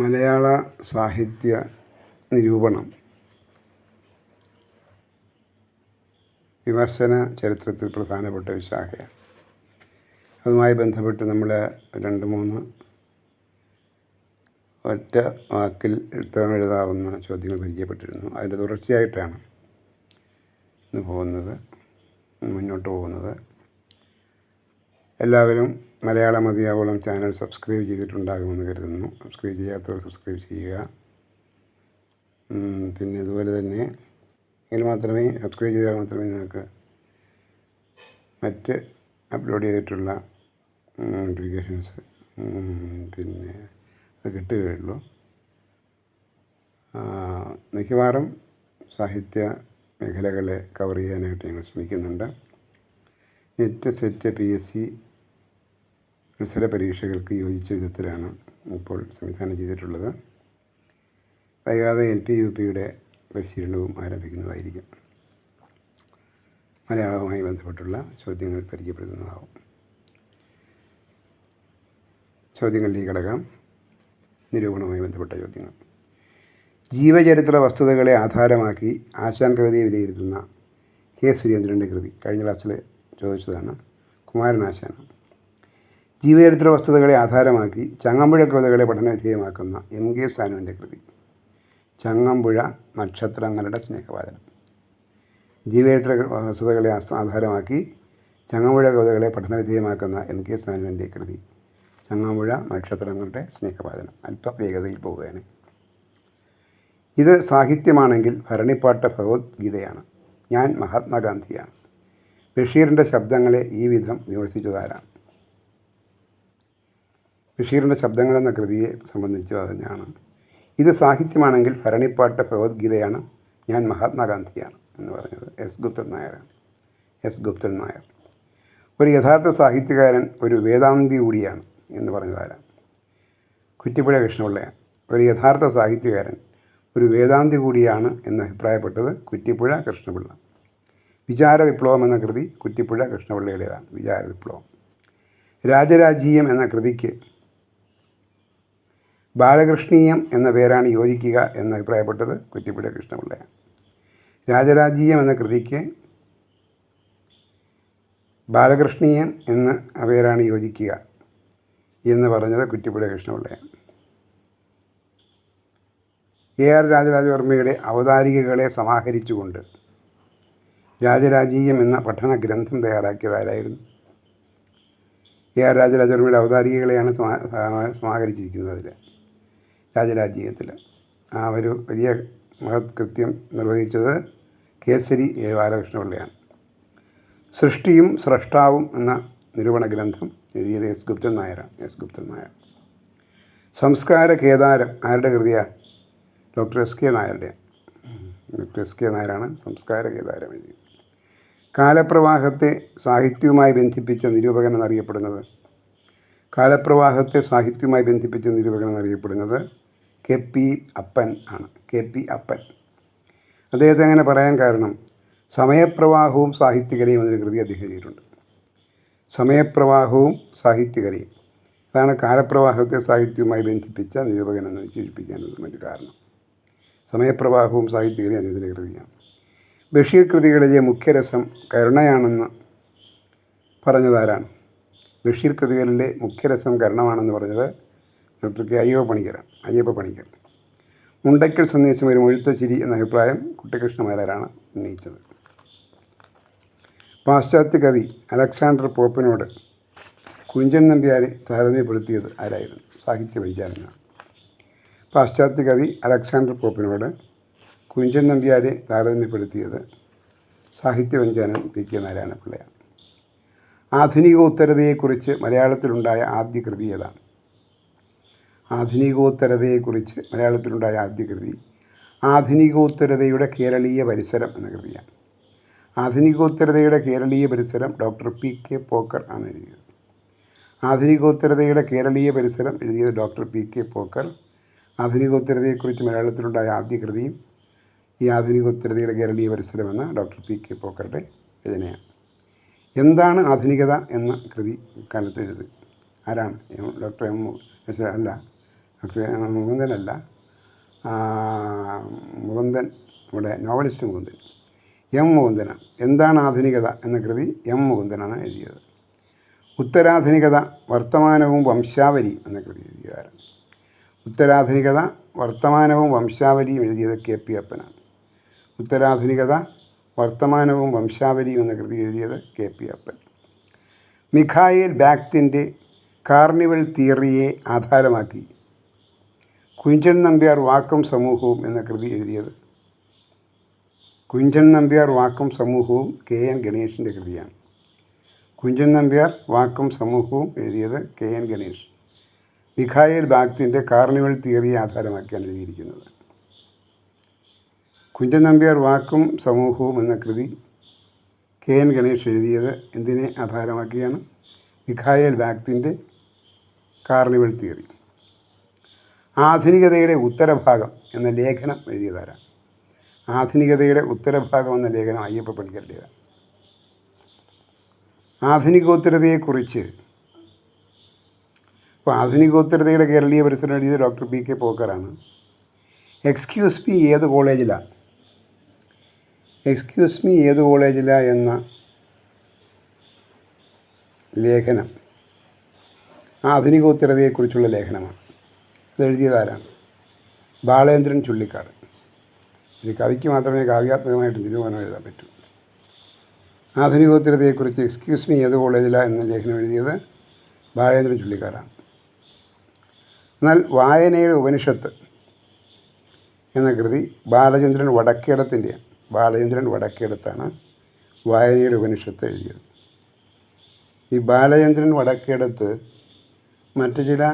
മലയാള സാഹിത്യ നിരൂപണം. വിമർശന ചരിത്രത്തിൽ പ്രധാനപ്പെട്ട ഒരു ശാഖയാണ്. അതുമായി ബന്ധപ്പെട്ട് നമ്മൾ രണ്ട് മൂന്ന് ഒറ്റ വാക്കിൽ ഉത്തരം എഴുതാവുന്ന ചോദ്യങ്ങൾ പരിചയപ്പെട്ടിരുന്നു. അതിന്റെ തുടർച്ചയായിട്ടാണ് ഇന്ന് പോകുന്നത് മുന്നോട്ട് പോകുന്നത്. എല്ലാവരും മലയാള മതിയാവോളം ചാനൽ സബ്സ്ക്രൈബ് ചെയ്തിട്ടുണ്ടാകുമെന്ന് കരുതുന്നു. സബ്സ്ക്രൈബ് ചെയ്യാത്തവർ സബ്സ്ക്രൈബ് ചെയ്യുക. പിന്നെ അതുപോലെ തന്നെ എങ്കിൽ മാത്രമേ സബ്സ്ക്രൈബ് ചെയ്താൽ മാത്രമേ നിങ്ങൾക്ക് മറ്റ് അപ്ലോഡ് ചെയ്തിട്ടുള്ള നോട്ടിഫിക്കേഷൻസ് പിന്നെ അത് കിട്ടുകയുള്ളൂ. മിക്കവാറും സാഹിത്യ മേഖലകളെ കവർ ചെയ്യാനായിട്ട് ഞങ്ങൾ ശ്രമിക്കുന്നുണ്ട്. Net set P S C മത്സര പരീക്ഷകൾക്ക് യോജിച്ച വിധത്തിലാണ് ഇപ്പോൾ സംവിധാനം ചെയ്തിട്ടുള്ളത്. വൈകാതെ എൽ പി യു പിയുടെ പരിശീലനവും ആരംഭിക്കുന്നതായിരിക്കും. മലയാളവുമായി ബന്ധപ്പെട്ടുള്ള ചോദ്യങ്ങൾ പരിചയപ്പെടുത്തുന്നതാവും. ചോദ്യങ്ങളിലേക്ക് ഘടകം നിരൂപണവുമായി ബന്ധപ്പെട്ട ചോദ്യങ്ങൾ. ജീവചരിത്ര വസ്തുതകളെ ആധാരമാക്കി ആശാൻ കവിതയെ വിലയിരുത്തുന്ന കെ സുരേന്ദ്രന്റെ കൃതി കഴിഞ്ഞ ക്ലാസ്സിൽ ചോദിച്ചതാണ്. കുമാരനാശാനാണ് ജീവചരിത്ര വസ്തുതകളെ ആധാരമാക്കി ചങ്ങമ്പുഴ കവിതകളെ പഠനവിധേയമാക്കുന്ന എം കെ സാനുവിന്റെ കൃതി. ചങ്ങമ്പുഴ നക്ഷത്രങ്ങളുടെ സ്നേഹവാചനം ജീവചരിത്ര വസ്തുതകളെ ആധാരമാക്കി ചങ്ങമ്പുഴ കവിതകളെ പഠനവിധേയമാക്കുന്ന എം കെ സാനുവിന്റെ കൃതി. ചങ്ങമ്പുഴ നക്ഷത്രങ്ങളുടെ സ്നേഹവാചനം അല്പ വേഗതയിൽ പോവുകയാണ്. ഇത് സാഹിത്യമാണെങ്കിൽ ഭരണിപ്പാട്ട് ഭഗവത്ഗീതയാണ്. ഞാൻ മഹാത്മാഗാന്ധിയാണ്. ബഷീറിന്റെ ശബ്ദങ്ങളെ ഈ വിധം വിമർശിച്ചതാരാണ്? ബഷീറിന്റെ ശബ്ദങ്ങൾ എന്ന കൃതിയെ സംബന്ധിച്ച് പറഞ്ഞാണ്. ഇത് സാഹിത്യമാണെങ്കിൽ ഭരണിപ്പാട്ട് ഭഗവത്ഗീതയാണ്. ഞാൻ മഹാത്മാഗാന്ധിയാണ് എന്ന് പറഞ്ഞത്. എസ് ഗുപ്തൻ നായരാണ്. എസ് ഗുപ്തൻ നായർ. ഒരു യഥാർത്ഥ സാഹിത്യകാരൻ ഒരു വേദാന്തി കൂടിയാണ് എന്ന് പറഞ്ഞതാരാണ്? കുറ്റിപ്പുഴ കൃഷ്ണപിള്ളയാണ്. ഒരു യഥാർത്ഥ സാഹിത്യകാരൻ ഒരു വേദാന്തി കൂടിയാണ് എന്ന് അഭിപ്രായപ്പെട്ടത് കുറ്റിപ്പുഴ കൃഷ്ണപിള്ള. വിചാര വിപ്ലവം എന്ന കൃതി കുറ്റിപ്പുഴ കൃഷ്ണപിള്ളയുടേതാണ്. വിചാര വിപ്ലവം. രാജരാജീയം എന്ന കൃതിക്ക് ബാലകൃഷ്ണീയം എന്ന പേരാണ് യോജിക്കുക എന്ന് അഭിപ്രായപ്പെട്ടത് കുറ്റിപ്പുഴ കൃഷ്ണപിള്ളയാണ് രാജരാജീയം എന്ന കൃതിക്ക് ബാലകൃഷ്ണീയം എന്ന പേരാണ് യോജിക്കുക എന്ന് പറഞ്ഞത് കുറ്റിപ്പുഴ കൃഷ്ണപിള്ളയാണ് എ ആർ രാജരാജവർമ്മയുടെ അവതാരികകളെ സമാഹരിച്ചുകൊണ്ട് രാജരാജീയം എന്ന പഠന ഗ്രന്ഥം തയ്യാറാക്കിയതാരായിരുന്നു എ ആർ രാജരാജവർമ്മയുടെ അവതാരികകളെയാണ് സമാ- സമാ- സമാഹരിച്ചിരിക്കുന്നത് അതിൽ. രാജരാജീയത്തിൽ ആ ഒരു വലിയ മഹത് കൃത്യം നിർവഹിച്ചത് കേസരി എ. ബാലകൃഷ്ണപിള്ളയാണ്. സൃഷ്ടിയും സ്രഷ്ടാവും എന്ന നിരൂപണ ഗ്രന്ഥം എഴുതിയത് എസ്. ഗുപ്തൻ നായരാണ്. എസ്. ഗുപ്തൻ നായർ. സംസ്കാര കേദാരം ആരുടെ കൃതിയാണ് ഡോക്ടർ എസ്. കെ. നായരുടെ. Doctor S. കെ. നായരാണ് സംസ്കാര കേദാരം എഴുതിയത്. കാലപ്രവാഹത്തെ സാഹിത്യവുമായി ബന്ധിപ്പിച്ച നിരൂപകൻ എന്നറിയപ്പെടുന്നത്. കാലപ്രവാഹത്തെ സാഹിത്യവുമായി ബന്ധിപ്പിച്ച നിരൂപകൻ എന്നറിയപ്പെടുന്നത് കെ പി അപ്പൻ ആണ്. കെ പി അപ്പൻ. അദ്ദേഹത്തെ അങ്ങനെ പറയാൻ കാരണം സമയപ്രവാഹവും സാഹിത്യകലയും എന്നൊരു കൃതി അദ്ദേഹം എഴുതിയിട്ടുണ്ട്. സമയപ്രവാഹവും സാഹിത്യകലയും. അതാണ് കാലപ്രവാഹത്തെ സാഹിത്യവുമായി ബന്ധിപ്പിച്ച നിരൂപകൻ എന്ന് വിശേഷിപ്പിക്കാനുള്ള മറ്റു കാരണം. സമയപ്രവാഹവും സാഹിത്യകലയും അദ്ദേഹത്തിന്റെ കൃതിയാണ്. ബഷീർ കൃതികളിലെ മുഖ്യരസം കരുണയാണെന്ന് പറഞ്ഞതാരാണ് ബഷീർ കൃതികളിലെ മുഖ്യരസം കരുണമാണെന്ന് പറഞ്ഞത് ഡോക്ടർ കെ അയ്യപ്പ പണിക്കരാണ് അയ്യപ്പ പണിക്കർ. മുണ്ടയ്ക്കൽ സന്ദേശം ഒരു മുഴുത്ത ചിരി എന്ന അഭിപ്രായം കുട്ടികൃഷ്ണമാരാണ് ഉന്നയിച്ചത്. പാശ്ചാത്യ കവി അലക്സാണ്ടർ പോപ്പിനോട് കുഞ്ചൻ നമ്പ്യാരെ താരതമ്യപ്പെടുത്തിയത് ആരായിരുന്നു? സാഹിത്യ പരിചാരനാണ് പാശ്ചാത്യ കവി അലക്സാണ്ടർ പോപ്പിനോട് കുഞ്ചൻ നമ്പ്യാരെ താരതമ്യപ്പെടുത്തിയത് സാഹിത്യ സാഹിത്യവഞ്ചാനൻ പി കെ നാരായണ പിള്ളയാണ് ആധുനികോത്തരതയെക്കുറിച്ച് മലയാളത്തിലുണ്ടായ ആദ്യ കൃതി ഏതാണ്? ആധുനികോത്തരതയെക്കുറിച്ച് മലയാളത്തിലുണ്ടായ ആദ്യ കൃതി ആധുനികോത്തരതയുടെ കേരളീയ പരിസരം എന്ന കൃതിയാണ്. ആധുനികോത്തരതയുടെ കേരളീയ പരിസരം ഡോക്ടർ പി കെ പോക്കർ ആണ് എഴുതിയത്. ആധുനികോത്തരതയുടെ കേരളീയ പരിസരം എഴുതിയത് ഡോക്ടർ പി കെ പോക്കർ. ആധുനികോത്തരതയെക്കുറിച്ച് മലയാളത്തിലുണ്ടായ ആദ്യ കൃതിയും ഈ ആധുനികോത്തരതയുടെ കേരളീയ പരിസരം എന്ന ഡോക്ടർ പി കെ പോക്കറുടെ രചനയാണ്. എന്താണ് ആധുനികത എന്ന കൃതി കാലത്ത് എഴുതി ആരാണ്? ഡോക്ടർ എം അല്ല മുകുന്ദനല്ല. മുകുന്ദൻ നമ്മുടെ നോവലിസ്റ്റ് മുകുന്ദൻ. എം മുകുന്ദന. എന്താണ് ആധുനികത എന്ന കൃതി എം മുകുന്ദനാണ് എഴുതിയത്. ഉത്തരാധുനികത വർത്തമാനവും വംശാവലിയും എന്ന കൃതി എഴുതിയതാരാണ്. ഉത്തരാധുനികത വർത്തമാനവും വംശാവലിയും എഴുതിയത് കെ പി അപ്പനാണ്. ഉത്തരാധുനികത വർത്തമാനവും വംശാവലിയും എന്ന കൃതി എഴുതിയത് കെ പി അപ്പൻ. മിഖായേൽ ബാക്തിന്റെ കാർണിവൽ തിയറിയെ ആധാരമാക്കി കുഞ്ചൻ നമ്പ്യാർ വാക്കും സമൂഹവും എന്ന കൃതി എഴുതിയത്. കുഞ്ചൻ നമ്പ്യാർ വാക്കും സമൂഹവും കെ എൻ ഗണേഷിന്റെ കൃതിയാണ്. കുഞ്ചൻ നമ്പ്യാർ വാക്കും സമൂഹവും എഴുതിയത് കെ എൻ ഗണേഷ്. മിഖായേൽ ബാഗ്തിന്റെ കാർണിവൽ തിയറി ആധാരമാക്കിയാണ് എഴുതിയിരിക്കുന്നത്. കുഞ്ചൻ നമ്പ്യാർ വാക്കും സമൂഹവും എന്ന കൃതി കെ എൻ ഗണേഷ് എഴുതിയത് എന്തിനെ ആധാരമാക്കിയാണ്? മിഖായേൽ ബാഗ്തിന്റെ കാർണിവൽ തിയറി. ആധുനികതയുടെ ഉത്തരഭാഗം എന്ന ലേഖനം എഴുതിയതാരാണ് ആധുനികതയുടെ ഉത്തരഭാഗം എന്ന ലേഖനം അയ്യപ്പ പണിക്കരുടേതാണ് ആധുനികോത്തരതയെക്കുറിച്ച് അപ്പോൾ ആധുനികോത്തരതയുടെ കേരളീയ പരിസരം എഴുതിയത് ഡോക്ടർ പി കെ പോക്കറാണ് എക്സ്ക്യൂസ് മീ ഏത് കോളേജിലാണ് എക്സ്ക്യൂസ് മീ ഏത് കോളേജിലാണ് എന്ന ലേഖനം ആധുനികോത്തരതയെക്കുറിച്ചുള്ള ലേഖനമാണ്. ഇത് എഴുതിയതാരാണ്? ബാലേന്ദ്രൻ ചുള്ളിക്കാട്. ഇത് കവിക്ക് മാത്രമേ കാവ്യാത്മകമായിട്ട് നിരൂപണം എഴുതാൻ പറ്റൂ. ആധുനികോത്തരതയെക്കുറിച്ച് എക്സ്ക്യൂസ് മീ ഏത് കോളേജിലാണ് എന്ന ലേഖനം എഴുതിയത് ബാലേന്ദ്രൻ ചുള്ളിക്കാടാണ്. എന്നാൽ വായനയുടെ ഉപനിഷത്ത് എന്ന കൃതി ബാലചന്ദ്രൻ വടക്കേടത്തിന്റെയാണ്. ബാലചന്ദ്രൻ വടക്കേടത്താണ് വായനയുടെ ഉപനിഷത്ത് എഴുതിയത്. ഈ ബാലചന്ദ്രൻ വടക്കേടത്ത് മറ്റു ചില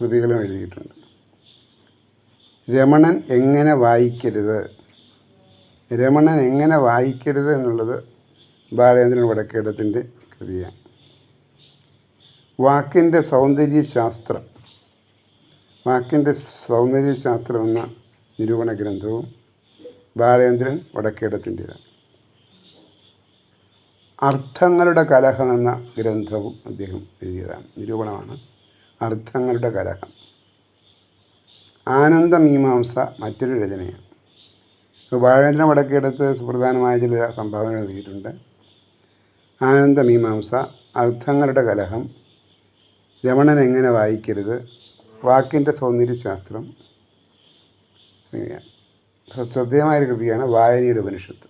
കൃതികളും എഴുതിയിട്ടുണ്ട്. രമണൻ എങ്ങനെ വായിക്കരുത്? രമണൻ എങ്ങനെ വായിക്കരുത് എന്നുള്ളത് ബാലചന്ദ്രൻ വടക്കേടത്തിന്റെ കൃതിയാണ്. വാക്കിന്റെ സൗന്ദര്യശാസ്ത്രം വാക്കിന്റെ സൗന്ദര്യശാസ്ത്രം എന്ന നിരൂപണ ഗ്രന്ഥവും ബാലചന്ദ്രൻ വടക്കേടത്തിന്റെതാണ്. അർത്ഥങ്ങളുടെ കലഹം എന്ന ഗ്രന്ഥവും അദ്ദേഹം എഴുതിയതാണ്. നിരൂപണമാണ് അർത്ഥങ്ങളുടെ കലഹം. ആനന്ദമീമാംസ മറ്റൊരു രചനയാണ്. ഇപ്പോൾ വടക്കിയെടുത്ത് സുപ്രധാനമായ ചില സംഭാവനകൾ നൽകിയിട്ടുണ്ട്. ആനന്ദമീമാംസ അർത്ഥങ്ങളുടെ കലഹം രമണൻ എങ്ങനെ വായിക്കരുത് വാക്കിന്റെ സൗന്ദര്യശാസ്ത്രം. ശ്രദ്ധേയമായ കൃതിയാണ് വായനയുടെ ഉപനിഷത്ത്.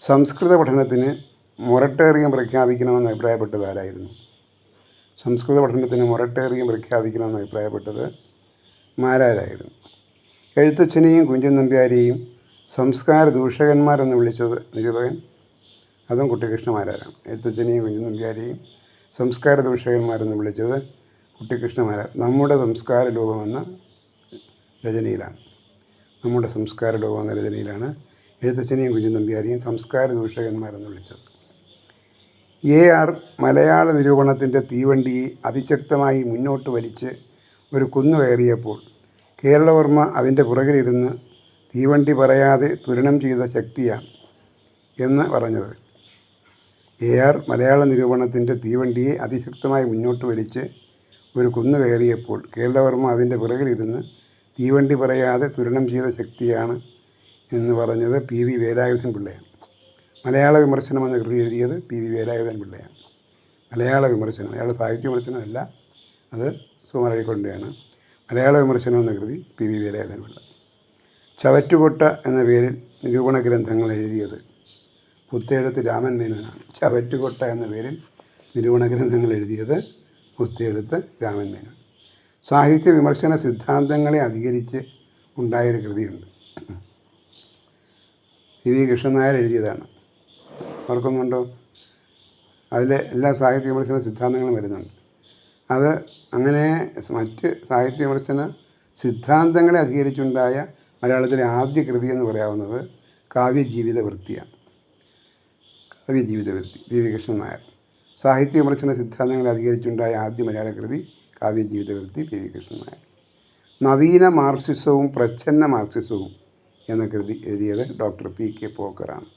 സംസ്കൃത പഠനത്തിന് മൊറട്ടേറിയം പ്രഖ്യാപിക്കണമെന്ന് അഭിപ്രായപ്പെട്ടത് ആരായിരുന്നു? സംസ്കൃത പഠനത്തിന് മൊറട്ടേറിയം പ്രഖ്യാപിക്കണമെന്ന് അഭിപ്രായപ്പെട്ടത് മാരാരായിരുന്നു. എഴുത്തച്ഛനെയും കുഞ്ചൻ നമ്പ്യാരെയും സംസ്കാര ദൂഷകന്മാരെന്ന് വിളിച്ചത് നിരൂപകൻ അതും കുട്ടിക്കൃഷ്ണമാരാരാണ് എഴുത്തച്ഛനെയും കുഞ്ചൻ നമ്പ്യാരെയും സംസ്കാര ദൂഷകന്മാരെന്ന് വിളിച്ചത് കുട്ടിക്കൃഷ്ണമാരാർ നമ്മുടെ സംസ്കാര ലോകമെന്ന രചനയിലാണ്. നമ്മുടെ സംസ്കാര ലോകമെന്ന രചനയിലാണ് എഴുത്തച്ഛനെയും കുഞ്ചൻ നമ്പ്യാരെയും സംസ്കാര ദൂഷകന്മാരെന്ന് വിളിച്ചത്. എ ആർ മലയാള നിരൂപണത്തിന്റെ തീവണ്ടിയെ അതിശക്തമായി മുന്നോട്ട് വലിച്ച് ഒരു കുന്നു കയറിയപ്പോൾ കേരളവർമ്മ അതിന്റെ പുറകിലിരുന്ന് തീവണ്ടി പറയാതെ തുരണം ചെയ്ത ശക്തിയാണ് എന്ന് പറഞ്ഞത്. എ ആർ മലയാള നിരൂപണത്തിന്റെ തീവണ്ടിയെ അതിശക്തമായി മുന്നോട്ട് വലിച്ച് ഒരു കുന്നു കയറിയപ്പോൾ കേരളവർമ്മ അതിന്റെ പിറകിലിരുന്ന് തീവണ്ടി പറയാതെ തുരണം ചെയ്ത ശക്തിയാണ് എന്ന് പറഞ്ഞത് പി വി വേലായുധൻ പിള്ളയാണ്. മലയാള വിമർശനം എന്ന കൃതി എഴുതിയത് പി വി വേലായുധൻ പിള്ളയാണ്. മലയാള വിമർശനം മലയാള സാഹിത്യ വിമർശനമല്ല അത് സുമരഴിക്കൊണ്ടയാണ്. മലയാള വിമർശനം എന്ന കൃതി പി വി വേലായുധൻ പിള്ള. ചവറ്റുകൊട്ട എന്ന പേരിൽ നിരൂപണ ഗ്രന്ഥങ്ങൾ എഴുതിയത് പുത്തേഴത്ത് രാമൻ മേനോനാണ്. ചവറ്റുകൊട്ട എന്ന പേരിൽ നിരൂപണ ഗ്രന്ഥങ്ങൾ എഴുതിയത് പുത്തേഴത്ത് രാമൻ മേനോൻ. സാഹിത്യ വിമർശന സിദ്ധാന്തങ്ങളെ അധികരിച്ച് ഉണ്ടായൊരു കൃതിയുണ്ട്. പി വി കൃഷ്ണൻ നായർ എഴുതിയതാണ്. ഓർക്കുന്നുണ്ടോ? അതിൽ എല്ലാ സാഹിത്യ വിമർശന സിദ്ധാന്തങ്ങളും വരുന്നുണ്ട്. അത് അങ്ങനെ മറ്റ് സാഹിത്യ വിമർശന സിദ്ധാന്തങ്ങളെ അധികരിച്ചുണ്ടായ മലയാളത്തിലെ ആദ്യ കൃതി എന്ന് പറയാവുന്നത് കാവ്യജീവിത വൃത്തിയാണ്. കാവ്യജീവിത വൃത്തി വി. വി. കൃഷ്ണൻ നായർ. സാഹിത്യ വിമർശന സിദ്ധാന്തങ്ങളെ അധികരിച്ചുണ്ടായ ആദ്യ മലയാള കൃതി കാവ്യജീവിത വൃത്തി പി വി. കൃഷ്ണൻ നായർ. നവീന മാർക്സിസവും പ്രച്ഛന്ന മാർക്സിസവും എന്ന കൃതി എഴുതിയത് ഡോക്ടർ പി. കെ. പോക്കറാണ്.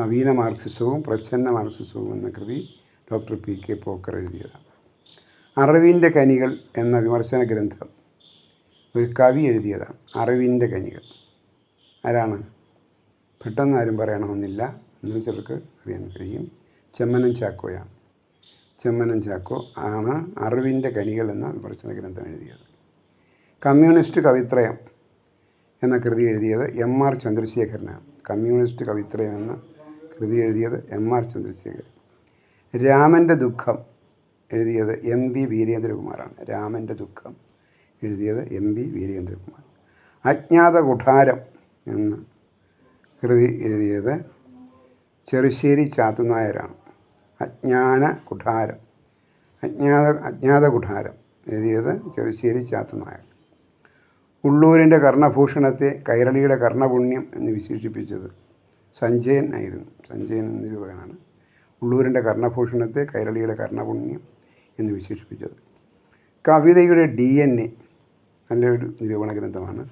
നവീന മാർക്സിസവും പ്രച്ഛന്ന മാർക്സിസവും എന്ന കൃതി ഡോക്ടർ പി കെ പോക്കർ എഴുതിയതാണ് അറിവിന്റെ കനികൾ എന്ന വിമർശന ഗ്രന്ഥം ഒരു കവി എഴുതിയതാണ്. അറിവിന്റെ കനികൾ. ആരാണ്? പെട്ടെന്ന് ആരും പറയണമെന്നില്ല. എന്ന് ചിലർക്ക് അറിയാൻ കഴിയും. ചെമ്മനം ചാക്കോയാണ്. ചെമ്മനം ചാക്കോ ആണ് അറിവിന്റെ കനികൾ എന്ന വിമർശന ഗ്രന്ഥം എഴുതിയത്. കമ്മ്യൂണിസ്റ്റ് കവിത്രയം എന്ന കൃതി എഴുതിയത് എം ആർ ചന്ദ്രശേഖരനാണ്. കമ്മ്യൂണിസ്റ്റ് കവിത്രയം എന്ന കൃതി എഴുതിയത് എം ആർ ചന്ദ്രശേഖരൻ. രാമന്റെ ദുഃഖം എഴുതിയത് എം വി വീരേന്ദ്രകുമാറാണ്. രാമന്റെ ദുഃഖം എഴുതിയത് എം വി വീരേന്ദ്രകുമാർ. അജ്ഞാത കുഠാരം എന്ന കൃതി എഴുതിയത് ചെറുശ്ശേരി ചാത്തുനായരാണ്. അജ്ഞാന കുഠാരം. അജ്ഞാത അജ്ഞാത കുഠാരം എഴുതിയത് ചെറുശ്ശേരി ചാത്തുനായർ. ഉള്ളൂരിന്റെ കർണഭൂഷണത്തെ കൈരളിയുടെ കർണപുണ്യം എന്ന് വിശേഷിപ്പിച്ചത് സഞ്ജയൻ ആയിരുന്നു. സഞ്ജയൻ എന്ന നിരൂപകനാണ്. ഉള്ളൂരിന്റെ കർണഭൂഷണത്തെ കൈരളിയുടെ കർണപുണ്യം എന്ന് വിശേഷിപ്പിച്ചത്. കവിതയുടെ ഡി എൻ എ നല്ലൊരു നിരൂപണ ഗ്രന്ഥമാണ്.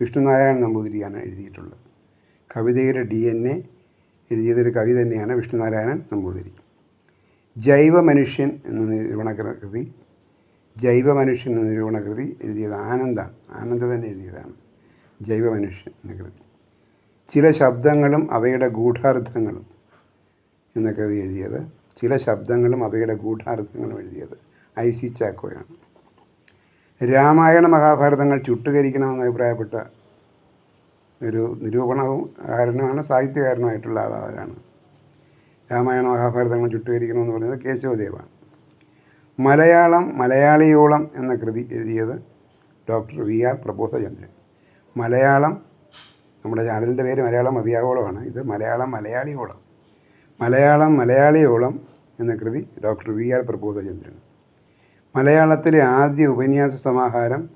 വിഷ്ണുനാരായണ നമ്പൂതിരിയാണ് എഴുതിയിട്ടുള്ളത്. കവിതയുടെ ഡി എൻ എ എഴുതിയതൊരു കവി തന്നെയാണ് വിഷ്ണുനാരായണൻ നമ്പൂതിരി. ജൈവ മനുഷ്യൻ എന്ന നിരൂപണ കൃതി. ജൈവ മനുഷ്യൻ എന്ന നിരൂപണ കൃതി എഴുതിയത് ആനന്ദ. ആനന്ദ തന്നെ എഴുതിയതാണ്. ജൈവ മനുഷ്യൻ എന്ന കൃതി. ചില ശബ്ദങ്ങളും അവയുടെ ഗൂഢാർത്ഥങ്ങളും എന്നൊക്കെ അത് എഴുതിയത്. ചില ശബ്ദങ്ങളും അവയുടെ ഗൂഢാർത്ഥങ്ങളും എഴുതിയത്. ഐ സി ചാക്കോയാണ്. രാമായണ മഹാഭാരതങ്ങൾ ചുട്ടുകരിക്കണമെന്ന് അഭിപ്രായപ്പെട്ട ഒരു നിരൂപണവും കാരണമാണ് സാഹിത്യകാരനുമായിട്ടുള്ള ആളാണ്. രാമായണ മഹാഭാരതങ്ങൾ ചുട്ടുകരിക്കണമെന്ന് പറയുന്നത് കേശവദേവാണ്. മലയാളം മലയാളിയോളം എന്ന കൃതി എഴുതിയത് doctor V R Prabodhachandran. Malayalam നമ്മുടെ ചാനലിന്റെ പേര് മലയാളം മതിയാവോളമാണ് ഇത് മലയാളം മലയാളിയോളം. മലയാളം മലയാളിയോളം എന്ന കൃതി ഡോക്ടർ വി ആർ പ്രബോധചന്ദ്രൻ. മലയാളത്തിലെ ആദ്യ ഉപന്യാസ സമാഹാരം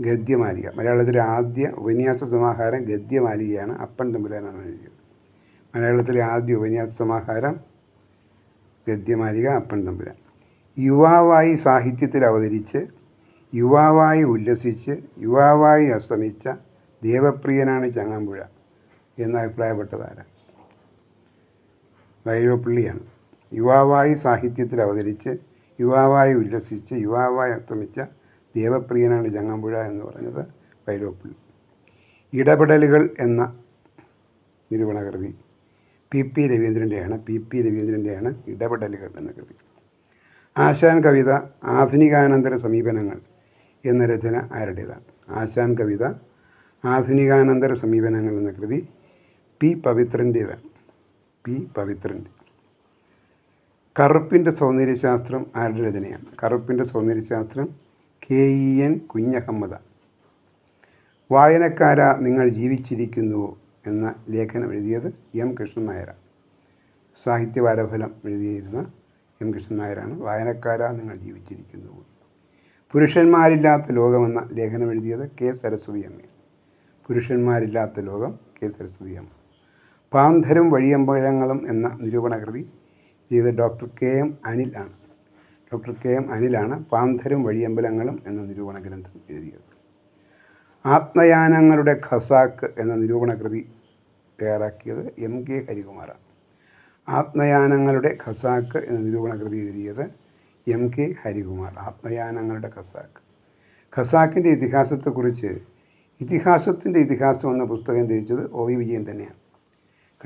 ഗദ്യമാലിക. മലയാളത്തിലെ ആദ്യ ഉപന്യാസ സമാഹാരം ഗദ്യമാലികയാണ് അപ്പൻ തമ്പുരാനാണ് എഴുതിയത്. മലയാളത്തിലെ ആദ്യ ഉപന്യാസ സമാഹാരം ഗദ്യമാലിക അപ്പൻ തമ്പുരാൻ. യുവാവായി സാഹിത്യത്തിൽ അവതരിച്ച് യുവാവായി ഉല്ലസിച്ച് യുവാവായി അസ്തമിച്ച ദേവപ്രിയനാണ് ചങ്ങമ്പുഴ എന്ന് അഭിപ്രായപ്പെട്ടതാരാ? യുവാവായി സാഹിത്യത്തിൽ അവതരിച്ച് യുവാവായി ഉല്ലസിച്ച് യുവാവായി അസ്തമിച്ച ദേവപ്രിയനാണ് ചങ്ങമ്പുഴ എന്ന് പറഞ്ഞത് വൈലോപ്പള്ളി ഇടപെടലുകൾ എന്ന നിരൂപണകൃതി പി പി രവീന്ദ്രന്റെയാണ് പി പി രവീന്ദ്രന്റെയാണ് ഇടപെടലുകൾ എന്ന കൃതി. ആശാൻ കവിത ആധുനികാനന്തര സമീപനങ്ങൾ എന്ന രചന ആരുടേതാണ്? ആശാൻ കവിത ആധുനികാനന്തര സമീപനങ്ങൾ എന്ന കൃതി പി പവിത്രന്റേതാണ്. പി പവിത്രന്റെ കറുപ്പിന്റെ സൗന്ദര്യശാസ്ത്രം ആരുടെ രചനയാണ്? കറുപ്പിന്റെ സൗന്ദര്യശാസ്ത്രം കെ ഇ എൻ കുഞ്ഞഹമ്മദ. വായനക്കാര നിങ്ങൾ ജീവിച്ചിരിക്കുന്നുവോ എന്ന ലേഖനം എഴുതിയത് എം കൃഷ്ണൻ നായരാണ്. സാഹിത്യവാരഫലം എഴുതിയിരുന്ന എം കൃഷ്ണൻ നായരാണ്. വായനക്കാര നിങ്ങൾ ജീവിച്ചിരിക്കുന്നുവോ? പുരുഷന്മാരില്ലാത്ത ലോകമെന്ന ലേഖനം എഴുതിയത് കെ സരസ്വതി അമ്മ പുരുഷന്മാരില്ലാത്ത ലോകം കെ സരസ്വതിയമ്മ പാന്ധരും വഴിയമ്പഴങ്ങളും എന്ന നിരൂപണകൃതി ചെയ്ത ഡോക്ടർ കെ എം അനിൽ ആണ്. ഡോക്ടർ കെ എം അനിലാണ് പാന്ധരും വഴിയമ്പലങ്ങളും എന്ന നിരൂപണ ഗ്രന്ഥം എഴുതിയത്. ആത്മയാനങ്ങളുടെ ഖസാക്ക് എന്ന നിരൂപണകൃതി തയ്യാറാക്കിയത് എം കെ ഹരികുമാറാണ്. ആത്മയാനങ്ങളുടെ ഖസാക്ക് എന്ന നിരൂപണകൃതി എഴുതിയത് എം കെ ഹരികുമാർ. ആത്മയാനങ്ങളുടെ ഖസാക്ക്. ഖസാക്കിന്റെ ഇതിഹാസത്തെക്കുറിച്ച് ഇതിഹാസത്തിന്റെ ഇതിഹാസം എന്ന പുസ്തകം രചിച്ചത് ഒ വി വിജയൻ തന്നെയാണ്.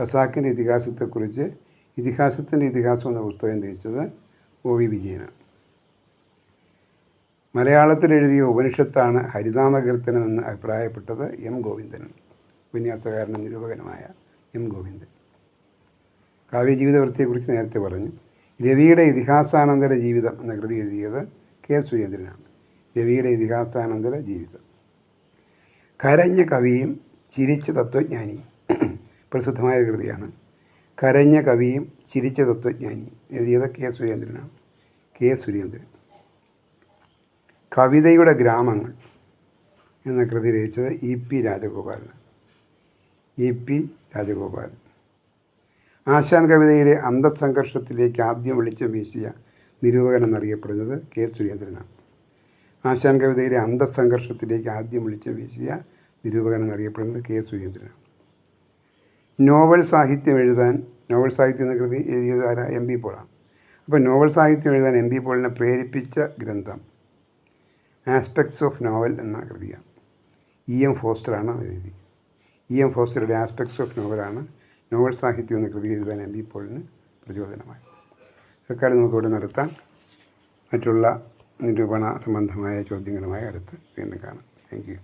ഖസാക്കിന്റെ ഇതിഹാസത്തെക്കുറിച്ച് ഇതിഹാസത്തിന്റെ ഇതിഹാസം എന്ന പുസ്തകം രചിച്ചത് ഒ വി വിജയനാണ്. മലയാളത്തിൽ എഴുതിയ ഉപനിഷത്താണ് ഹരിനാമകീർത്തനം എന്ന് അഭിപ്രായപ്പെട്ടത് എം ഗോവിന്ദൻ ഉപന്യാസകാരനും നിരൂപകനുമായ എം ഗോവിന്ദൻ. കാവ്യജീവിതവൃത്തിയെക്കുറിച്ച് നേരത്തെ പറഞ്ഞു രവിയുടെ ഇതിഹാസാനന്തര ജീവിതം എന്ന കൃതി എഴുതിയത് കെ സുരേന്ദ്രനാണ്. രവിയുടെ ഇതിഹാസാനന്തര ജീവിതം. കരഞ്ഞ കവിയും ചിരിച്ച തത്വജ്ഞാനിയും. പ്രസിദ്ധമായ കൃതിയാണ്. കരഞ്ഞ കവിയും ചിരിച്ച തത്വജ്ഞാനി എഴുതിയത് കെ സുരേന്ദ്രനാണ്. കെ സുരേന്ദ്രൻ. കവിതയുടെ ഗ്രാമങ്ങൾ എന്ന കൃതി രചിച്ചത് E P Rajagopalan E P Rajagopalan Asan കവിതയിലെ അന്തസംഘർഷത്തിലേക്ക് ആദ്യം വെളിച്ചം വീശിയ നിരൂപകൻ എന്നറിയപ്പെടുന്നത് കെ സുരേന്ദ്രനാണ്. ആശാൻ കവിതയിലെ അന്തസംഘർഷത്തിലേക്ക് ആദ്യം വിളിച്ച വീശിയ നിരൂപകൻ അറിയപ്പെടുന്നത് കെ സുരേന്ദ്രനാണ്. നോവൽ സാഹിത്യം എഴുതാൻ നോവൽ സാഹിത്യം എന്ന കൃതി എഴുതിയത് ആരാ? എം ബി പോളാണ്. അപ്പോൾ നോവൽ സാഹിത്യം എഴുതാൻ എം ബി പോളിനെ പ്രേരിപ്പിച്ച ഗ്രന്ഥം ആസ്പെക്ട്സ് ഓഫ് നോവൽ എന്ന കൃതിയാണ്. ഇ എം ഫോസ്റ്ററാണ് എഴുതി ഇ എം ഫോസ്റ്ററുടെ ആസ്പെക്ട്സ് ഓഫ് നോവലാണ് നോവൽ സാഹിത്യം എന്ന കൃതി എഴുതാൻ എം ബി പോളിന് പ്രചോദനമായി തൽക്കാലം നമുക്കിവിടെ നിർത്താം മറ്റുള്ള നിരൂപണ സംബന്ധമായ ചോദ്യങ്ങളുമായി അടുത്ത് വീണ്ടും കാണാം. Thank you